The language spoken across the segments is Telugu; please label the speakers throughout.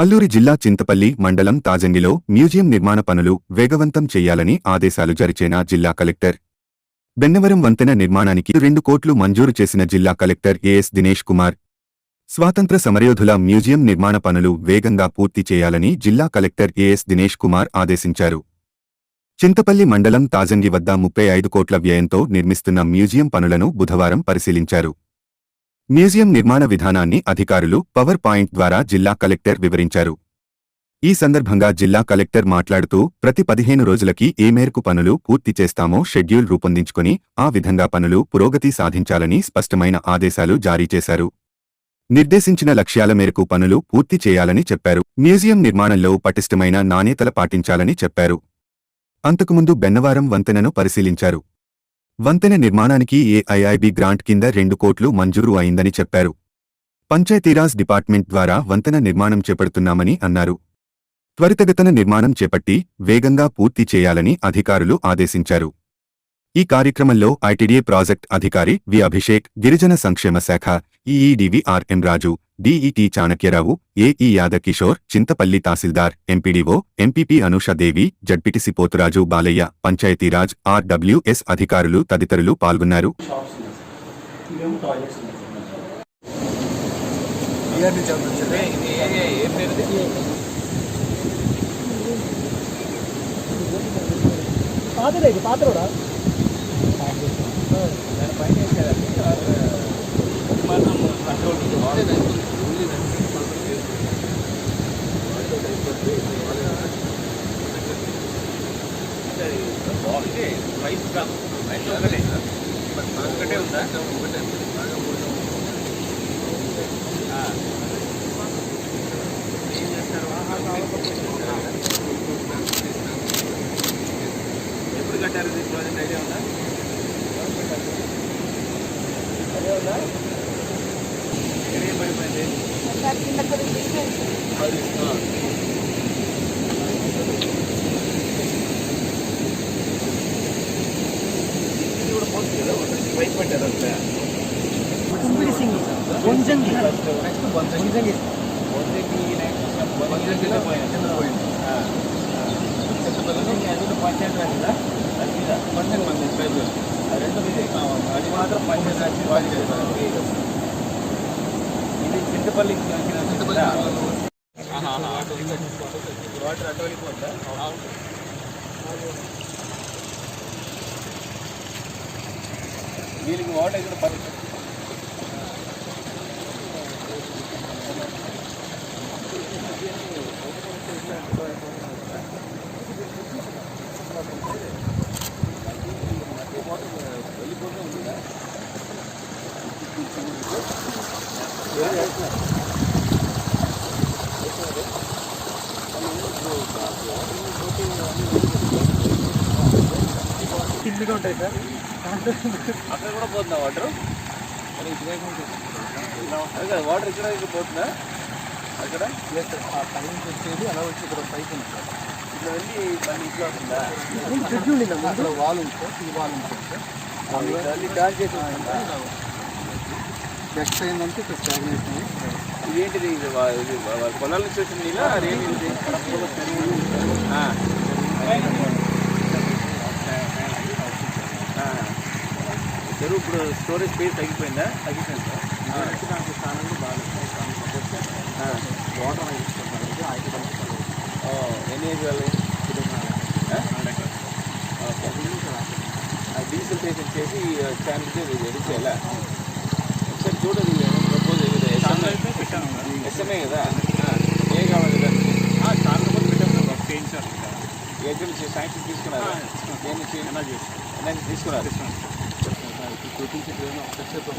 Speaker 1: అల్లూరి జిల్లా చింతపల్లి మండలం తాజంగిలో మ్యూజియం నిర్మాణ పనులు వేగవంతం చేయాలని ఆదేశాలు జరిచేన జిల్లా కలెక్టర్. బెన్నవరం వంతెన నిర్మాణానికి రెండు కోట్లు మంజూరు చేసిన జిల్లా కలెక్టర్ ఏఎస్ దినేష్ కుమార్. స్వాతంత్ర సమరయోధుల మ్యూజియం నిర్మాణ పనులు వేగంగా పూర్తి చేయాలని జిల్లా కలెక్టర్ ఏఎస్ దినేష్ కుమార్ ఆదేశించారు. చింతపల్లి మండలం తాజంగి వద్ద ముప్పై ఐదు కోట్ల వ్యయంతో నిర్మిస్తున్న మ్యూజియం పనులను బుధవారం పరిశీలించారు. మ్యూజియం నిర్మాణ విధానాన్ని అధికారులు పవర్ పాయింట్ ద్వారా జిల్లా కలెక్టర్ వివరించారు. ఈ సందర్భంగా జిల్లా కలెక్టర్ మాట్లాడుతూ ప్రతి పదిహేను రోజులకి ఏ మేరకు పనులు పూర్తి చేస్తామో షెడ్యూల్ రూపొందించుకుని ఆ విధంగా పనులు పురోగతి సాధించాలని స్పష్టమైన ఆదేశాలు జారీ చేశారు. నిర్దేశించిన లక్ష్యాల మేరకు పనులు పూర్తి చేయాలని చెప్పారు. మ్యూజియం నిర్మాణంలో పటిష్టమైన నాణ్యతల పాటించాలని చెప్పారు. అంతకుముందు బెన్నవారం వంతెనను పరిశీలించారు. వంతెన నిర్మాణానికి ఏఐఐబి గ్రాంట్ కింద రెండు కోట్లు మంజూరు అయిందని చెప్పారు. పంచాయతీరాజ్ డిపార్ట్మెంట్ ద్వారా వంతెన నిర్మాణం చేపడుతున్నామని అన్నారు. త్వరితగతన నిర్మాణం చేపట్టి వేగంగా పూర్తి చేయాలని అధికారులు ఆదేశించారు. ఈ కార్యక్రమంలో ఐటీడీఏ ప్రాజెక్ట్ అధికారి వి అభిషేక్ గిరిజన సంక్షేమ శాఖ EE D V R M Raju D E T Chanakyarao AE Yadakishore Chintapalli tahsildar MPDO MPP Anushadevi ZPTC Poturaju Balayya Panchayatiraj RWS అధికారులు తదితరులు పాల్గొన్నారు.
Speaker 2: పాత్ర పాత్ర ఇవేమో టాయిలెట్స్ ఉన్నాయి
Speaker 3: ఇయర్ నుంచి అవుతుంది
Speaker 4: అదే ఇది ఏ- ఏ- ఏ పేరుది
Speaker 2: పాతదే ఇది పాత రోడా
Speaker 4: దాని పైన వేసేదండి మనం కంట్రోల్ బాగుంది. ప్రైస్ కాదు ప్రైస్ ఒకటే. ఒకటే ఉందా? ఒకటే ఏం చేస్తారు ఎప్పుడు కట్టారు ఇది ప్రాజెక్ట్? ఐడియా ఉందా? ఐడియా ఉందా? పడిపోయింది అది ఆ. ఇది కూడా పోతుంది కదా పైప్ పెట్టారు అట్లా
Speaker 2: కొంచెంగి
Speaker 4: నెక్స్ట్ బొందంగి బొందంగి పంచాయతీ రాజ్ కదా అది మీద పంచాయతీ మంది పైప్ రెండు మీదే అది మాత్రం పంచాయతీ రాజ్ ఇది చింతపల్లి చింతపల్లి వాటర్ అటు వెళ్ళిపోతుందా వీళ్ళకి వాటర్ ఇక్కడ పని
Speaker 2: కిందిగా ఉంటాయి సార్.
Speaker 4: అక్కడ కూడా పోతుందా వాటర్? వాటర్ ఇక్కడ ఇక్కడ పోతుందా? అక్కడ?
Speaker 2: పై నుంచి వచ్చేది అలా వచ్చి ఇక్కడ పైకి ఉంది సార్.
Speaker 4: ఇట్లా వెళ్ళి మళ్ళీ ఇట్లా
Speaker 2: ఉండింది అక్కడ వాల్ సార్. ఈ వాల్ ఉంది సార్.
Speaker 4: మళ్ళీ డాన్ చేసి వస్తుందా?
Speaker 2: నెక్స్ట్ అయిందంటే ఇక్కడ స్టాగ్నేట్
Speaker 4: ఇదేంటిది ఇది? ఇది వాళ్ళ పొలాల నుంచి వచ్చిన నీళ్ళ అదేంటి చెరువు ఇప్పుడు స్టోరేజ్ స్పేస్ తగ్గిపోయిందా? తగ్గిపోయింది?
Speaker 2: సార్ దానికి స్థానంలో బాగా వాటర్ అనేది ఐదు
Speaker 4: ఓ, ఎన్ని ఏజ్ వాళ్ళు ఆ? ఓకే ఆ డీజిల్టేషన్ చేసి స్టాండ్ రెడీ చేయాలి? చూడదు ప్రపోజ్ ఎస్ఎంఏ కదా ఆ, ఏ కావాలి దానికి ఎక్కడి నుంచి శాంక్షన్ తీసుకున్నారు దేని నుంచి ఎనర్జీ తీసుకున్నారు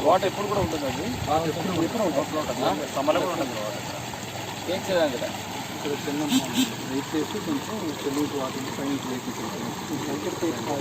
Speaker 4: వాటర్ ఎప్పుడు కూడా ఉంటుందండి సమ్మర్లో కూడా ఉంటుంది వాటర్ ఏం చేయాలి కదా
Speaker 2: ఇక్కడ చిన్న వెయిట్ చేసి కొంచెం తెలుగు వాటిని పైన లేకుండా